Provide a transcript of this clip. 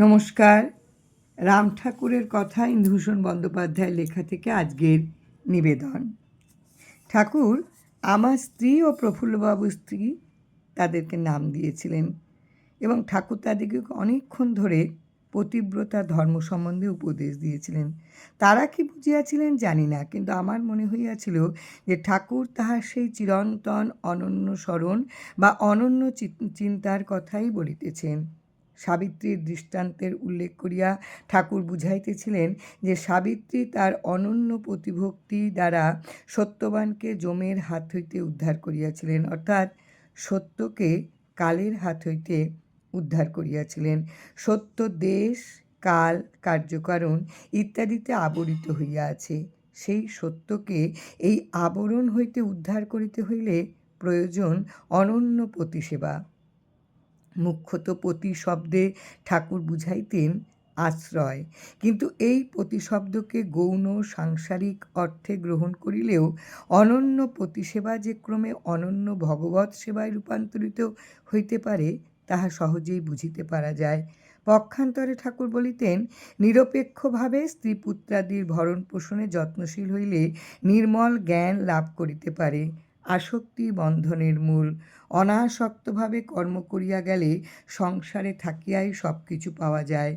নমস্কার। রাম ঠাকুরের কথা ইন্দুভূষণ বন্দ্যোপাধ্যায়ের লেখা থেকে আজকের নিবেদন। ঠাকুর, আমার স্ত্রী ও প্রফুল্লবাবুর স্ত্রী তাদেরকে নাম দিয়েছিলেন এবং ঠাকুর তাদেরকে অনেকক্ষণ ধরে পতিব্রতা ধর্ম সম্বন্ধে উপদেশ দিয়েছিলেন। তারা কি বুঝিয়াছিলেন জানি না, কিন্তু আমার মনে হইয়াছিল যে ঠাকুর তাহার সেই চিরন্তন অনন্য স্মরণ বা অনন্য চিন- চিন্তার কথাই বলিতেছেন। সাবিত্রীর দৃষ্টান্তের উল্লেখ করিয়া ঠাকুর বুঝাইতেছিলেন যে সাবিত্রী তার অনন্য প্রতিভক্তি দ্বারা সত্যবানকে যমের হাত হইতে উদ্ধার করিয়াছিলেন, অর্থাৎ সত্যকে কালের হাত হইতে উদ্ধার করিয়াছিলেন। সত্য, দেশ, কাল, কার্যকারণ ইত্যাদিতে আবরিত হইয়া আছে। সেই সত্যকে এই আবরণ হইতে উদ্ধার করিতে হইলে প্রয়োজন অনন্য প্রতিসেবা মুখ্যত পতি শব্দে ঠাকুর বুঝাইতেন আশ্রয়। কিন্তু এই প্রতিশব্দকে গৌণ সাংসারিক অর্থে গ্রহণ করিলেও অনন্য প্রতিসেবা যে ক্রমে অনন্য ভগবৎ সেবায় রূপান্তরিত হইতে পারে, তাহা সহজেই বুঝিতে পারা যায়। পক্ষান্তরে ঠাকুর বলিতেন, নিরপেক্ষভাবে স্ত্রী পুত্রাদির ভরণ পোষণে যত্নশীল হইলে নির্মল জ্ঞান লাভ করিতে পারে। আসক্তি বন্ধনের মূল। অনাসক্তভাবে কর্ম করিয়া গেলে সংসারে থাকিয়াই সব কিছু পাওয়া যায়।